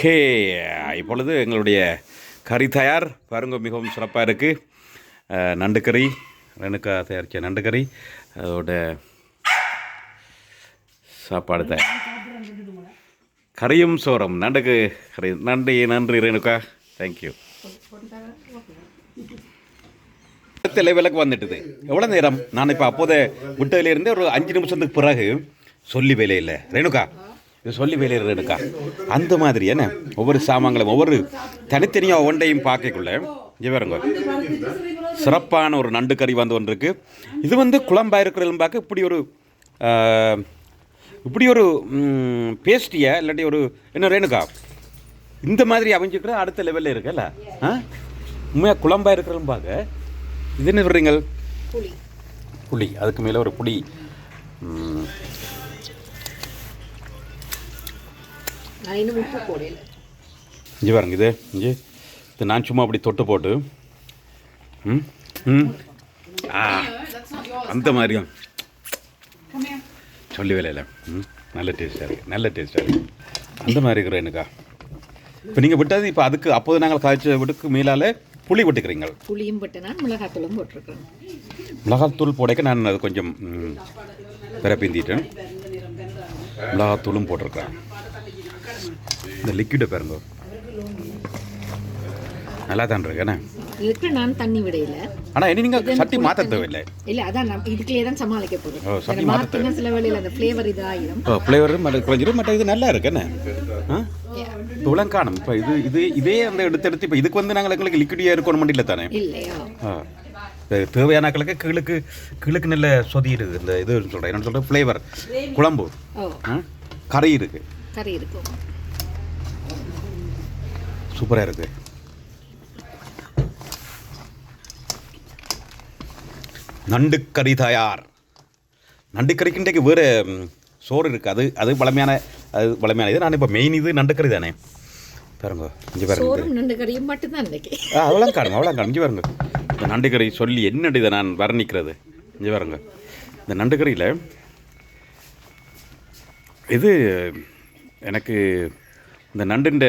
Okay. இப்பொழுது எங்களுடைய கறி தயார் பாருங்க மிகவும் சிறப்பாக இருக்குது நண்டு கறி ரெணுக்கா தயாரித்த நண்டு கறி அதோட சாப்பாடு தயார். கறியும் சோறும். நண்டுக்கு கறி. நன்றி நன்றி ரேணுகா. தேங்க்யூ அடுத்த லெவலுக்கு வந்துட்டுது. எவ்வளோ நேரம்? நான் இப்போ அப்போதே விட்டதுலேருந்து ஒரு அஞ்சு நிமிஷத்துக்கு பிறகு சொல்லி வேலையில் ரேணுகா இது சொல்லி வேலையில் ரேணுகா அந்த மாதிரி என்ன? ஒவ்வொரு சாமான்களும் ஒவ்வொரு தனித்தனியாக ஒன்றையும் பார்க்கக்குள்ள இங்கே பாருங்க. சிறப்பான ஒரு நண்டு கறி வந்து ஒன்றிருக்கு. இது வந்து குழம்பா இருக்கிறதுன்னு பார்க்க இப்படி ஒரு இப்படி ஒரு பேஸ்டியை இல்லாட்டி ஒரு என்ன ரேணுகா இந்த மாதிரி அமைஞ்சிக்கிற அடுத்த லெவலில் இருக்குல்ல? ஆ? உண்மையாக குழம்பா இருக்கிறதுன்னு பார்க்க இது என்ன சொல்கிறீங்க புளி. புளி. அதுக்கு மேலே ஒரு புளி. இங்கே பாருங்க இது இங்கே இது நான் சும்மா அப்படி தொட்டு போட்டு ம் ம் ஆ அந்த மாதிரியும் சொல்லி வேலையில் ம் நல்ல டேஸ்ட்டாக இருக்குது நல்ல டேஸ்ட்டாக இருக்குது அந்த மாதிரி இருக்கிற எனக்கா இப்போ நீங்கள் விட்டது இப்போ அதுக்கு அப்போது நாங்கள் காய்ச்ச விடுக்கு மேலால் புளி விட்டுக்கிறீங்க புளியும் போட்டு நான் மிளகாத்தூளும் போட்டிருக்கேன் மிளகாத்தூள் போடைக்க நான் அது கொஞ்சம் பிறப்பிந்திட்டேன் மிளகாத்தூளும் போட்டிருக்கேன் இந்த லிக்விடை பாருங்க. நல்லா தான் இருக்கேண்ணே இதுக்கு நான் தண்ணி விடையில. ஆனால் இனி நீங்கள் சட்டி மாற்ற தேவையில்லை. இல்ல அதான் நான் இதுக்குள்ளே தான் சமாளிக்க ஓ, சட்டி மாத்த சில வேளையில் அந்த ஃப்ளேவர் இதாயிரும். இப்போ ஃப்ளேவரும் அது குறைஞ்சிடும் மற்ற இது நல்லா இருக்குண்ணே உலகம் காணும் இப்போ இது இது இதே அந்த எடுத்து எடுத்து இப்போ இதுக்கு வந்து நாங்கள் எங்களுக்கு லிக்விடியாக இருக்கணும் முடியல தானே? இல்லையா. தேவையானாக்களுக்கு கீழுக்கு கீழுக்கு நல்ல சொதி இருக்குது இந்த இது சொல்கிறேன் என்ன சொல்கிறேன் ஃப்ளேவர் குழம்பு. ஓ. கறி இருக்குது கறி இருக்கும் சூப்பராக இருக்கு. நண்டு கறி தயார். நண்டு இன்றைக்கு வேறு சோறு இருக்குது அது அது பழமையான அது பழமையான இது. நான் இப்போ மெயின் இது நண்டு கறி தானே. பாருங்க இங்கே பாருங்க நண்டு கறியும் மட்டும்தான் இன்னைக்கு ஆ அவ்வளோ காணும் அவ்வளோ காணும் இங்கே பாருங்க. இந்த நண்டு கறி சொல்லி என்னடி இதை நான் வர்ணிக்கிறது? இங்கே பாருங்க. இந்த நண்டு கறியில் இது எனக்கு இந்த நண்டுன்ற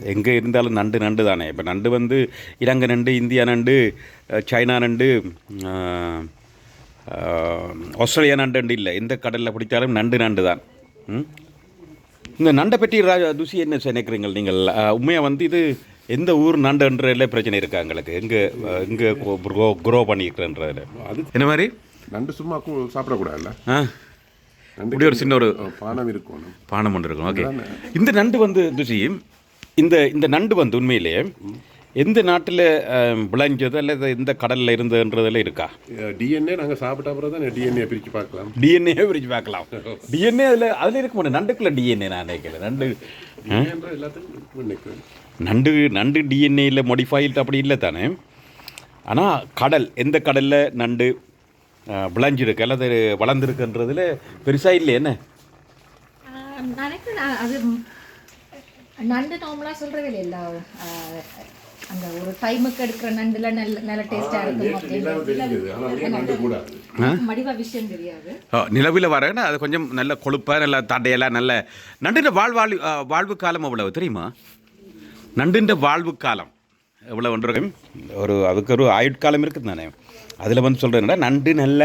எங்கே இருந்தாலும் நண்டு நண்டு தானே. இப்போ நண்டு வந்து இலங்கை நண்டு இந்தியா நண்டு சைனா நண்டு ஆஸ்திரேலியா நண்டு இல்லை. எந்த கடலில் பிடிச்சாலும் நண்டு நண்டு தான். ம்? இந்த நண்டை பற்றி ராஜா துசி என்ன நினைக்கிறீங்க நீங்கள்? உண்மையாக வந்து இது எந்த ஊர் நண்டுன்றதுல பிரச்சனை இருக்கா எங்களுக்கு? எங்கே எங்கே க்ரோ க்ரோ பண்ணியிருக்கிறன்றதுல? அது என்ன மாதிரி? நண்டு சும்மா சாப்பிடக்கூடாதுல்ல. ஆ. நண்டு இப்படி ஒரு சின்ன ஒரு பானம் இருக்கணும். பானம் ஒன்று இருக்கும் ஓகே. இந்த நண்டு வந்து துசி இந்த இந்த நண்டு வந்து உண்மையிலேயே எந்த நாட்டில் விளைஞ்சது அல்லது எந்த கடலில் இருந்ததுன்றதுல இருக்கா? டிஎன்ஏ நாங்கள் சாப்பிட்ட அப்புறம் தான் டிஎன்ஏ பிரித்து பார்க்கலாம். டிஎன்ஏ பிரிச்சு பார்க்கலாம். டிஎன்ஏ அதில் அதில் இருக்க மாட்டேன் நண்டுக்குள்ள டிஎன்ஏ நான் நினைக்கிறேன். நண்டு நண்டு நண்டு டிஎன்ஏயில் மோடிஃபைட் அப்படி இல்லை தானே. ஆனால் கடல் எந்த கடலில் நண்டு விளைஞ்சிருக்கு. அல்லது வளர்ந்துருக்குன்றதுல பெருசாக இல்லை என்ன? நினைக்கிறேன் நான் அது நண்டு நார்மலாக சொல்கிறவே இல்லை. அந்த ஒரு டைமுக்கு எடுக்கிற நண்டுல நல்ல நல்ல டேஸ்டாக இருக்கும் மடிவா விஷயம் தெரியாது. நிலவில் வரேன்னா அது கொஞ்சம் நல்ல கொழுப்பாக நல்ல தட்டையெல்லாம் நல்ல நண்டுன்ற வாழ்வாழ் வாழ்வு காலம் அவ்வளவு தெரியுமா? நண்டுன்ற வாழ்வு காலம் எவ்வளோ ஒன்று ஒரு அதுக்கு ஒரு ஆயுட்காலம் இருக்குது தானே? அதில் வந்து சொல்கிறேன்னா நண்டு நல்ல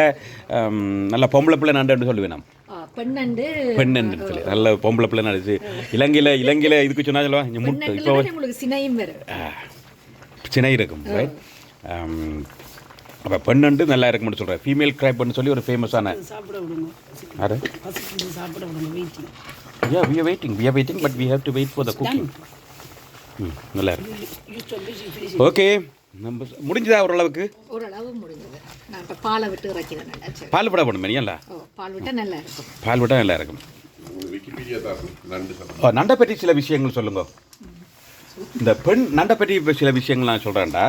நல்ல பொம்பளை பிள்ளை நண்டுன்னு சொல்லுவேன் நான் ஆ, பெண் நண்டு. பெண் நண்டு சொல்லி. நல்ல பொம்பளை பிள்ளை நடிச்சு இலங்கையில் இலங்கையில் இதுக்கு சொன்னா சொல்லுவா? முட்டை. இப்போ சினையும் சினை இருக்கும் ரைட் அப்போ பெண் நண்டு நல்லா இருக்கும்னு சொல்கிறேன் ஃபீமேல் கிராப்னு சொல்லி ஒரு ஃபேமஸான சாப்பிட விடுங்க. விடுங்க waiting Yeah, we are waiting. We are waiting, but we have to wait for the cooking. ம் நல்லா இருக்கு. ஓகே நம்ம முடிஞ்சதா ஓரளவுக்கு? ஓரளவு முடிஞ்சது. நான் இப்போ பாலை விட்டு இறக்கிறேன் பால் விட போடணும் பால் விட்டால் நல்லா இருக்கும். பால் விட்டா நல்லா இருக்கும். ஓ, நண்டை பற்றி சில விஷயங்கள் சொல்லுங்க. இந்த பெண் நண்டை பற்றி இப்ப சில விஷயங்கள் நான் சொல்கிறேன்டா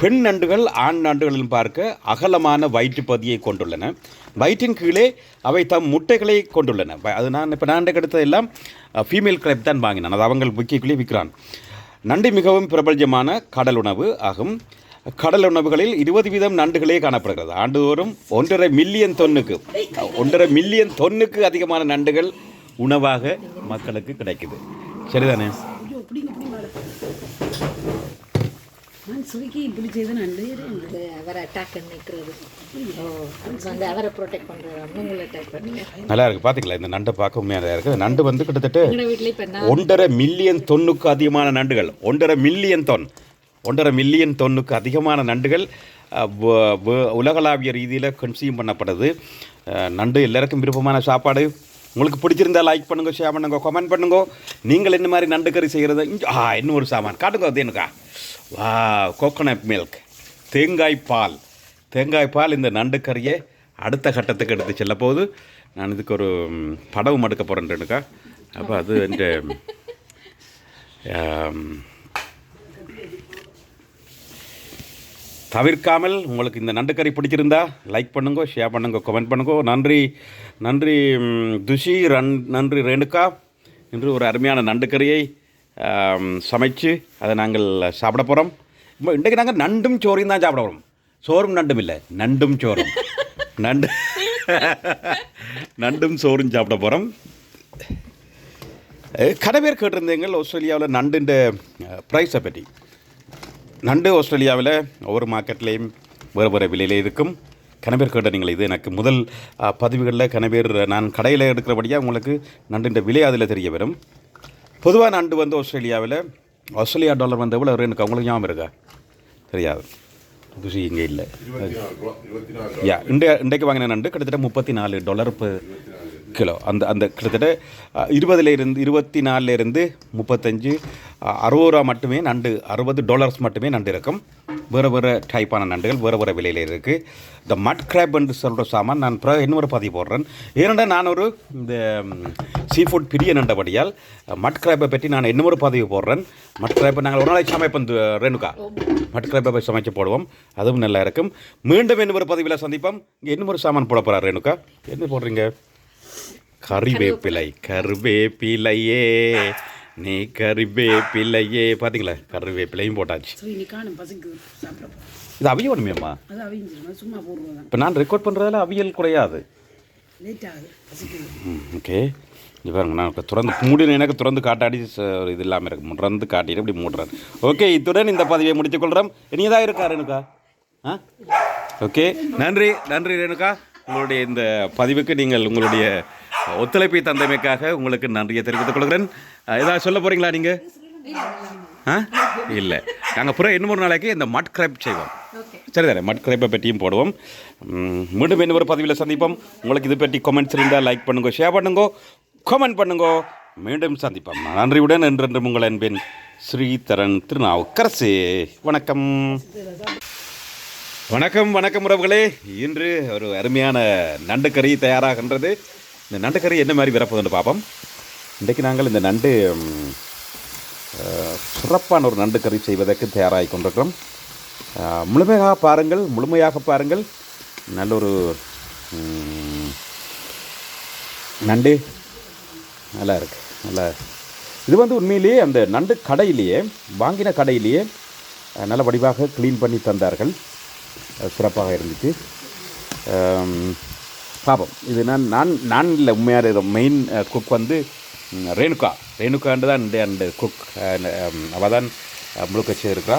பெண் நண்டுகள் ஆண் நண்டுகளில் பார்க்க அகலமான வயிற்றுப்பதியை கொண்டுள்ளன. வயிற்றின் கீழே அவை தம் முட்டைகளை கொண்டுள்ளன. அது நான் இப்போ நண்டை எடுத்தது எல்லாம் ஃபீமேல் கிளப் தான் வாங்கினான். அது அவங்க விக்கிக்குள்ளே விற்கிறான். நண்டு மிகவும் பிரபல்யமான கடல் உணவு ஆகும். கடல் உணவுகளில் இருபது வீதம் நண்டுகளே காணப்படுகிறது. ஆண்டுதோறும் ஒன்றரை மில்லியன் தொன்னுக்கு ஒன்றரை மில்லியன் தொன்னுக்கு அதிகமான நண்டுகள் உணவாக மக்களுக்கு கிடைக்குது. சரிதானே? நான் சுருக்கி இப்படி செய்த நண்டு இது அவரை அட்டாக் நிற்கிறது ஓ அது வந்து அவரை ப்ரொடெக்ட் பண்ணுறாங்க உங்களை அட்டாக் பண்ணி நல்லா இருக்கு பாத்தீங்களா? இந்த நண்டை பார்க்க உண்மையாக இருக்குது நண்டு வந்து கிட்டத்தட்ட ஒன்றரை மில்லியன் தொன்னுக்கு அதிகமான நண்டுகள். ஒன்றரை மில்லியன் தொன் ஒன்றரை மில்லியன் தொன்னுக்கு அதிகமான நண்டுகள் உலகளாவிய ரீதியில் கன்சியூம் பண்ணப்படுது. நண்டு எல்லாருக்கும் விருப்பமான சாப்பாடு. உங்களுக்கு பிடிச்சிருந்தா லைக் பண்ணுங்க ஷேர் பண்ணுங்கள் கமெண்ட் பண்ணுங்க. நீங்கள் என்ன மாதிரி நண்டு கறி செய்கிறது ஆ இன்னும் ஒரு சாமான். காட்டுங்க அது எனக்கா வா கோகோனட் மில்க் தேங்காய் பால். தேங்காய் பால் இந்த நண்டு கறியை அடுத்த கட்டத்துக்கு எடுத்து செல்ல போகுது நான் இதுக்கு ஒரு படவு படவும் எடுக்க போகிறேன்னுக்கா அப்போ அது என் தவிர்க்காமல் உங்களுக்கு இந்த நண்டுக்கறி பிடிச்சிருந்தா லைக் பண்ணுங்க ஷேர் பண்ணுங்க கமெண்ட் பண்ணுங்க. நன்றி நன்றி துஷி ரன் நன்றி ரேணுகா. என்று ஒரு அருமையான நண்டு கறியை சமைச்சு அதை நாங்கள் சாப்பிட போகிறோம் இன்றைக்கு நாங்கள் நண்டும் சோறையும் தான் சாப்பிட போகிறோம் சோறும் நண்டும் இல்லை நண்டும் சோறும். நண்டு நண்டும் சோறும் சாப்பிட போகிறோம் கடை பேர் கேட்டிருந்தீங்க ஆஸ்திரேலியாவில் நண்டுன்ற ப்ரைஸை பற்றி. நண்டு ஆஸ்திரேலியாவில் ஒவ்வொரு மார்க்கெட்லேயும் வேறு வேறு விலையில் இருக்கும். கேட்ட நீங்கள் இது எனக்கு முதல் பதிவுகளில் கனபேர் நான் கடையில் எடுக்கிறபடியாக உங்களுக்கு நண்டுன்ற விலை அதில் தெரிய வரும் பொதுவாக நண்டு வந்து ஆஸ்திரேலியாவில் ஆஸ்திரேலியா டாலர் வந்து எவ்வளோ எனக்கு அவங்களுக்கு ஞாபகம் இருக்கா? தெரியாது. குஷி இங்கே இல்லை. யா இன்றைய இன்றைக்கு வாங்கின நண்டு கிட்டத்தட்ட முப்பத்தி நாலு டாலர் per கிலோ. அந்த அந்த கிட்டத்தட்ட இருபதுலேருந்து இருபத்தி நாலுலேருந்து முப்பத்தஞ்சு அறுபது ரூபா மட்டுமே நண்டு அறுபது டாலர்ஸ் மட்டுமே நண்டு இருக்கும். வேறு வேறு டைப்பான நண்டுகள் வேறு வேறு விலையில் இருக்குது இந்த மட் கிராப் என்று சொல்கிற சாமான் நான் பிற இன்னொரு பதிவு போடுறேன். ஏனென்றால் நான் ஒரு இந்த சீ ஃபுட் பிரிய நண்டபடியால் மட் கிராப்பை பற்றி நான் இன்னொரு பதிவு போடுறேன். மட் கிராப்பை நாங்கள் ஒரு நாளைக்கு சமைப்போம் ரேணுகா. மட் கிராப்பை போய் சமைச்சு போடுவோம். அதுவும் நல்லா இருக்கும். மீண்டும் இன்னொரு பதிவில் சந்திப்போம். இங்கே இன்னொரு சாமான் போட போகிறார் ரேணுகா. என்ன போடுறீங்க? கறிவேப்பிலை கருவேப்பிலையே. நீ கறிவேப்பிலையே பார்த்தீங்களா கருவேப்பிலையும் போட்டாச்சு. இது அவிய ஒன்றுமேம்மா அது அவிஞ்சிடும் சும்மா போடுறதான் இப்போ நான் ரெக்கார்ட் பண்ணுறதால அவியல் குறையாது. ஓகே இது பாருங்க நான் இப்ப திறந்து மூடின எனக்கு திறந்து காட்டாடி இது இல்லாமல் இருக்கு. திறந்து காட்டிட்டு இப்படி மூடுறேன் ஓகே இத்துடன் இந்த பதிவை முடித்துக் கொள்கிறோம். இனியதாக இருக்கா ரேணுகா? ஆ? ஓகே நன்றி நன்றி ரேணுகா. உங்களுடைய இந்த பதிவுக்கு நீங்கள் உங்களுடைய ஒத்துழைப்பை தந்தமைக்காக உங்களுக்கு நன்றியை தெரிவித்துக் கொள்கிறேன். ஏதாவது சொல்ல போகிறீங்களா நீங்கள் ஆ? இல்லை. நாங்கள் புற இன்னும் ஒரு நாளைக்கு இந்த மட் கிராப் செய்வோம். சரி தானே மட் கிராப்பை பற்றியும் போடுவோம். மீண்டும் இன்னொரு பதிவில் சந்திப்போம். உங்களுக்கு இது பற்றி கமெண்ட்ஸ் இருந்தால் லைக் பண்ணுங்க ஷேர் பண்ணுங்க கமெண்ட் பண்ணுங்க. மீண்டும் சந்திப்போம். நான் நன்றியுடன் என்றென்றும் உங்கள் அன்பின் ஸ்ரீதரன் திருநாவுக்கரசே. வணக்கம். வணக்கம் வணக்கம் உறவுகளே. இன்று ஒரு அருமையான நண்டு கறி தயாராகின்றது. இந்த நண்டு கறி என்ன மாதிரி விரப்புதுன்னு பார்ப்போம். இன்றைக்கு நாங்கள் இந்த நண்டு சிறப்பான ஒரு நண்டு கறி செய்வதற்கு தயாராகி கொண்டிருக்கிறோம். முழுமையாக பாருங்கள் முழுமையாக பாருங்கள். நல்ல ஒரு நண்டு. நல்லா இருக்கு நல்லா இது வந்து உண்மையிலேயே அந்த நண்டு கடையிலேயே வாங்கின கடையிலேயே நல்ல வடிவாக க்ளீன் பண்ணி தந்தார்கள். சிறப்பாக இருந்துச்சு. அம், பாப்போம் இது நான் நான் நான் இல்லை உண்மையான மெயின் குக் வந்து ரேணுகா. ரேணுகாண்டு தான் அந்த குக் அவள் தான் முழுக்க செய்திருக்கா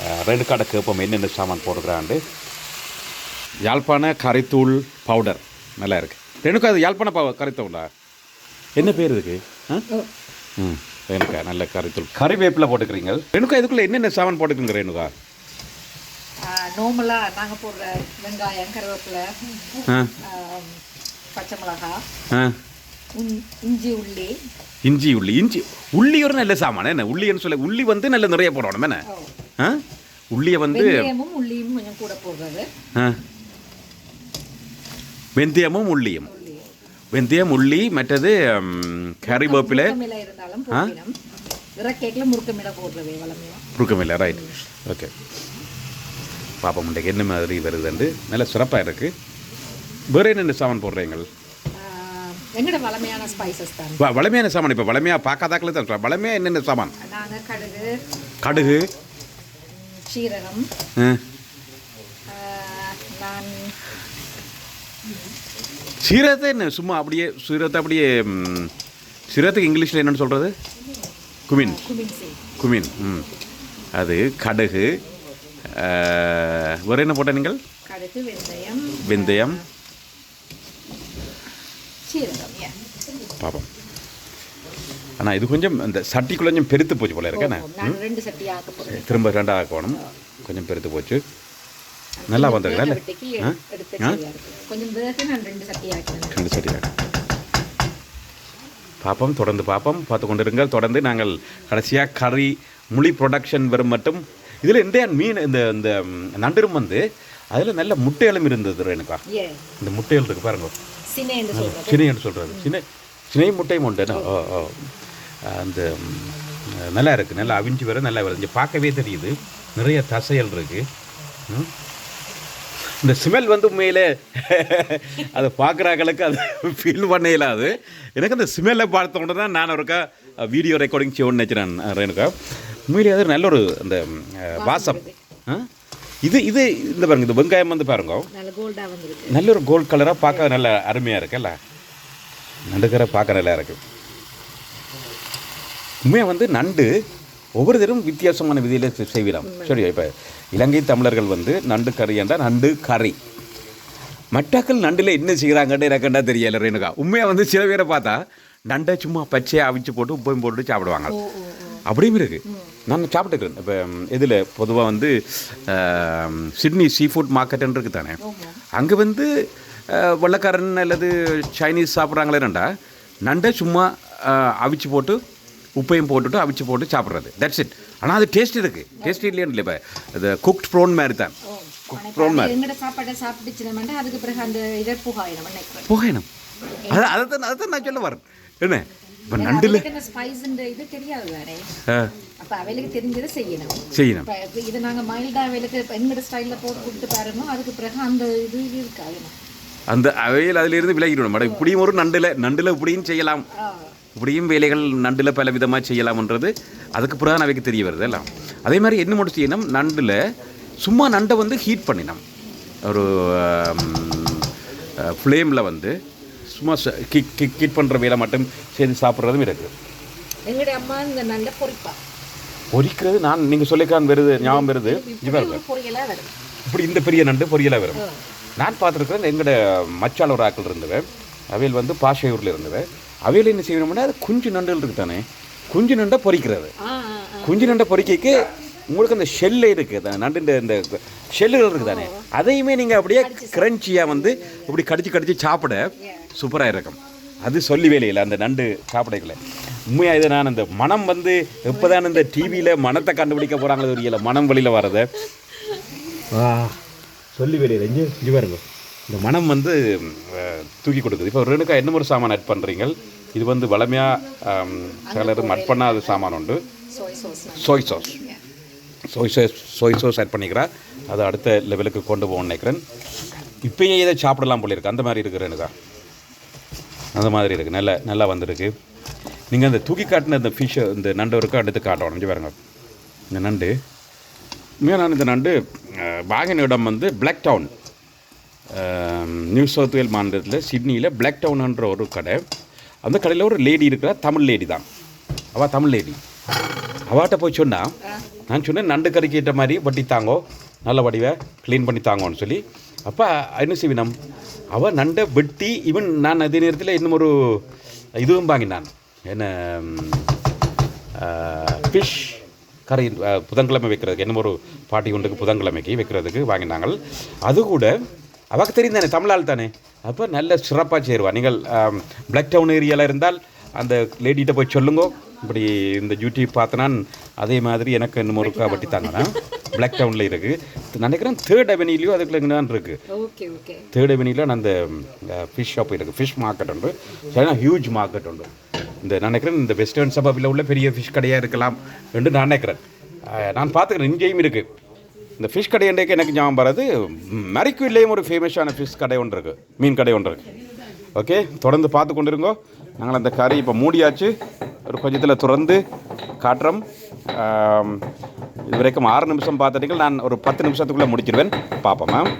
அஹ், ரேணுகாட கேட்போம் என்னென்ன சாமான் போடுறாண்டு யாழ்ப்பாண கரைத்தூள் பவுடர் நல்லா இருக்கு. ரேணுகா அது யாழ்ப்பாண பவு கரைத்தூளா? என்ன பேர் இதுக்கு? ம் ரேணுகா நல்ல கரைத்தூள். கறிவேப்பிலை போட்டுக்கிறீங்க. ரேணுகா இதுக்குள்ளே என்னென்ன சாமான் போட்டுக்கிறீங்க ரேணுகா? நார்மலாக நாங்கள் போடுற வெங்காயம் கருவேப்பிலை பச்சை மிளகா இஞ்சி உள்ளி. இஞ்சி உள்ளி. இஞ்சி உள்ளி ஒரு நல்ல சாமான். என்ன உள்ளின்னு சொல்ல உள்ளி வந்து நல்ல நிறைய போடணும். என்ன? உள்ளியை வந்து உள்ளியும் கொஞ்சம் கூட போடுறது. வெந்தயமும் உள்ளியும். உள்ளி வெந்தயம் உள்ளி மற்றது கறிவேப்பிலை. இருந்தாலும் முறுக்கமில போடுறது வளமையாக புருக்கமில்லை ரைட் ஓகே பாப்போம். இன்றைக்கு என்ன மாதிரி வருதுண்டு நல்ல சிறப்பாக இருக்குது வேறு என்னென்ன சாமான் போடுறீங்க எங்கட வளமையான ஸ்பைசஸ் தான். வ- வளமையான சாமான். இப்போ வளமையாக பார்க்காதாக்களே தான் வளமையாக என்னென்ன சாமான்? கடுகு கடுகு. சீரகம். நான் சீரகத்தை என்ன? சும்மா அப்படியே சீரகத்தை அப்படியே ம், சீரகத்துக்கு இங்கிலீஷில் என்னன்னு சொல்கிறது குமின். குமின். ம். அது கடுகு வேறு என்ன போட்ட நீங்கள்? வெந்தயம். பாப்போம். ஆனால் இது கொஞ்சம் இந்த சட்டிக்குள்ள கொஞ்சம் பெருத்து போச்சு போல இருக்கேண்ணே திரும்ப ரெண்டாக ஆக்கணும். கொஞ்சம் பெருத்து போச்சு. நல்லா நான் ரெண்டு சட்டி பாப்போம் தொடர்ந்து பாப்போம். பார்த்து கொண்டிருங்கள். தொடர்ந்து நாங்கள் கடைசியாக கறி முளி ப்ரொடக்ஷன் வரும் மட்டும் இதில் இந்த மீன் இந்த இந்த நண்டரும் வந்து அதில் நல்ல முட்டைகளும் இருந்தது எனக்கா. இந்த முட்டைகள் இருக்கு பாருங்க. சினை சினைன்னு சொல்கிறது சின்ன சினை முட்டையும் உண்டு. என்ன? ஓ ஓ. அந்த நல்லா இருக்குது நல்லா அவிஞ்சு வர நல்லா வருது இங்கே பார்க்கவே தெரியுது. நிறைய தசைகள் இருக்குது. இந்த ஸ்மெல் வந்து உண்மையிலே அதை பார்க்குறாங்களுக்கு அது ஃபீல் பண்ண இயலாது எனக்கு அந்த ஸ்மெல்லை பார்த்த உடனே தான் நான் ஒருக்கா வீடியோ ரெக்கார்டிங் செய்யணும்னு நினச்சினேன் ரேணுக்கா உண்மையிலே அது நல்ல ஒரு அந்த வாசம்? இது இது இந்த பாருங்க இந்த வெங்காயம் வந்து பாருங்க. நல்ல ஒரு கோல்ட் கலராக பார்க்க நல்ல அருமையாக இருக்குல்ல நண்டுக்கரை பார்க்க நல்லா இருக்கு. உண்மையாக வந்து நண்டு ஒவ்வொரு தரும் வித்தியாசமான விதியில் செய்விடலாம் சரி இப்போ இலங்கை தமிழர்கள் வந்து நண்டு கறி என்றால் நண்டு கறி. மட்டாக்கள் நண்டில் என்ன செய்கிறாங்கன்னு எனக்குண்டா தெரியல ரேணுகா. உண்மையாக வந்து சில பேரை பார்த்தா நண்டை சும்மா பச்சையாக அவிச்சு போட்டு உப்பையும் போட்டு சாப்பிடுவாங்க. அப்படியும் இருக்கு. நான் சாப்பிட்டுக்கிறேன். இப்போ இதில் பொதுவாக வந்து சிட்னி சீ ஃபுட் மார்க்கெட்டுன்னு இருக்கு தானே. அங்கே வந்து வெள்ளைக்காரன் அல்லது சைனீஸ் சாப்பிட்றாங்களேனண்டா நண்டை சும்மா அவிச்சு போட்டு உப்பையும் போட்டுட்டு அவிச்சு போட்டு சாப்பிட்றது. தட்ஸ் இட் ஆனால் அது டேஸ்ட் இருக்குது டேஸ்ட் இல்லைன்னு இல்லை. இப்போ இது குக்ட் ப்ரோன் மாதிரி தான். குக்ட் ப்ரோன் மாதிரி. எங்கட சாப்பாட்டை சாப்பிட்டுச்சுனமெண்டா அதுக்கு பிறகு அந்த இதை புகாயிடும். நினைக்கிறேன் புகையணும் அது அதை தான் அதை தான் நான் சொல்ல வரேன். என்ன? இப்போ நண்டில் ஸ்பைஸ் இது தெரியாது ஆ, அப்ப அவைகளுக்கு தெரிஞ்சதை செய்யணும். செய்யணும். இப்ப இது நாங்க மைல்டா அவைகளுக்கு இப்ப எங்கட ஸ்டைல்ல போட்டு கொடுத்து பாருங்க அதுக்கு பிறகு அந்த இது இருக்காது. அந்த அவையில் அதிலிருந்து விலகிடணும். மேடம் இப்படியும் ஒரு நண்டில் நண்டில் இப்படியும் செய்யலாம். இப்படியும் வேலைகள் நண்டில் பல விதமாக செய்யலாம்ன்றது அதுக்கு பிறகு அவைக்கு தெரிய வருது எல்லாம். அதே மாதிரி என்ன மட்டும் செய்யணும்? நண்டில் சும்மா நண்டை வந்து ஹீட் பண்ணினோம் ஒரு ஃப்ளேமில் வந்து சும்மா கிக் கிக் ஹீட் பண்ணுற வேலை மட்டும் செய்து சாப்பிட்றதும் இருக்குது எங்கட அம்மா இந்த நல்ல பொரிப்பா பொரிக்கிறது நான் நீங்கள் சொல்லிக்கான் வருது ஞாபகம் வருது. இப்படி இந்த பெரிய நண்டு பொரியலாக வரும். நான் பார்த்துருக்கிறேன் எங்களோட மச்சால ஒரு ஆக்கள் இருந்தவ அவையில் வந்து பாஷையூரில் இருந்தவ அவையில் என்ன செய்யணும்னா அது குஞ்சு நண்டுகள் இருக்கு தானே. குஞ்சு நண்டை ஆ. குஞ்சு நண்டை பொரிக்கைக்கு உங்களுக்கு அந்த ஷெல்லு இருக்குது நண்டு இந்த ஷெல்லுகள் இருக்குது தானே. அதையுமே நீங்கள் அப்படியே கிரன்ச்சியாக வந்து இப்படி கடிச்சு கடிச்சு சாப்பிட சூப்பராக இருக்கும் அது சொல்லி வேலையில் அந்த நண்டு சாப்பிடக்கல உண்மையாக இது நான் அந்த மனம் வந்து எப்போதான் இந்த டிவியில் மனத்தை கண்டுபிடிக்க போகிறாங்களோ தெரியல மனம் வெளியில் வர்றதை. சொல்லி வெளியில் இங்கே இங்கே பாருங்க. இந்த மனம் வந்து தூக்கி கொடுக்குது. இப்போ ரெணுக்கா என்ன ஒரு சாமான் ஆட் பண்ணுறீங்க இது வந்து வளமையாக சிலர் மட் பண்ணாத சாமான் உண்டு. Soy sauce soy sauce soy sauce add பண்ணிக்கிறா. அதை அடுத்த லெவலுக்கு கொண்டு போகணும்னு நினைக்கிறேன். இப்பயே இதை சாப்பிடலாம் போல இருக்கு அந்த மாதிரி இருக்கு ரெணுக்கா அந்த மாதிரி இருக்குது நல்லா நல்லா வந்திருக்கு. நீங்கள் அந்த தூக்கி காட்டின இந்த ஃபிஷ்ஷை இந்த நண்டு வரைக்கும் அடுத்து காட்டணும். இங்கே பாருங்க. இந்த நண்டு. நான் இந்த நண்டு வாங்கின இடம் வந்து Blacktown New South Wales மாநிலத்தில் சிட்னியில் பிளாக் டவுன்ன்ற ஒரு கடை. அந்த கடையில் ஒரு லேடி இருக்கிறா தமிழ் லேடி தான். அவள் தமிழ் லேடி அவாட்ட போய் சொன்னா நான் சொன்னேன் நண்டு கறி கேட்ட மாதிரி வட்டி தாங்கோ நல்ல வடிவை க்ளீன் பண்ணி தாங்கோன்னு சொல்லி அப்போ என்ன செய்வினம் அவள் நண்டை வெட்டி இவன் நான் அதே நேரத்தில் இன்னும் ஒரு இதுவும் வாங்கினான். என்ன ஃபிஷ் கரை புதன்கிழமை வைக்கிறதுக்கு என்ன ஒரு பாட்டி ஒன்றுக்கு புதன்கிழமைக்கு வைக்கிறதுக்கு வாங்கினாங்க அது கூட அவக்கு தெரியும் தானே தமிழால் தானே. அப்போ நல்ல சிறப்பாக சேருவா. நீங்கள் பிளாக் டவுன் ஏரியாவில் இருந்தால் அந்த லேடிகிட்ட போய் சொல்லுங்க. இப்படி இந்த யூடியூப் பார்த்தனான் அதே மாதிரி எனக்கு இன்னும் ஒரு வட்டி தாங்கண்ணா பிளாக் டவுனில் இருக்குது நினைக்கிறேன் தேர்ட் அவெனிலையும் அதுக்குள்ள தான் இருக்குது தேர்ட் அவெனியில் அந்த ஃபிஷ் ஷாப் இருக்குது ஃபிஷ் மார்க்கெட் உண்டு சரினா ஹியூஜ் மார்க்கெட் உண்டு இந்த நான் நினைக்கிறேன் இந்த வெஸ்டர்ன் சபாபில் உள்ள பெரிய ஃபிஷ் கடையாக இருக்கலாம் என்று நான் நினைக்கிறேன். நான் பார்த்துக்கிறேன் இங்கேயும் இருக்குது இந்த ஃபிஷ் கடை என்றைக்கு எனக்கு ஞாபகம் வராது. மரிக்குவில்லையும் ஒரு ஃபேமஸான ஃபிஷ் கடை ஒன்று இருக்குது மீன் கடை ஒன்று இருக்குது ஓகே தொடர்ந்து பார்த்து கொண்டிருங்கோ. நாங்கள் அந்த கறி இப்போ மூடியாச்சு. ஒரு கொஞ்சத்தில் துறந்து காட்டுறோம். இது வரைக்கும் ஆறு நிமிஷம் பார்த்துட்டீங்க நான் ஒரு பத்து நிமிஷத்துக்குள்ளே முடிச்சிடுவேன் பார்ப்போம் மேம்.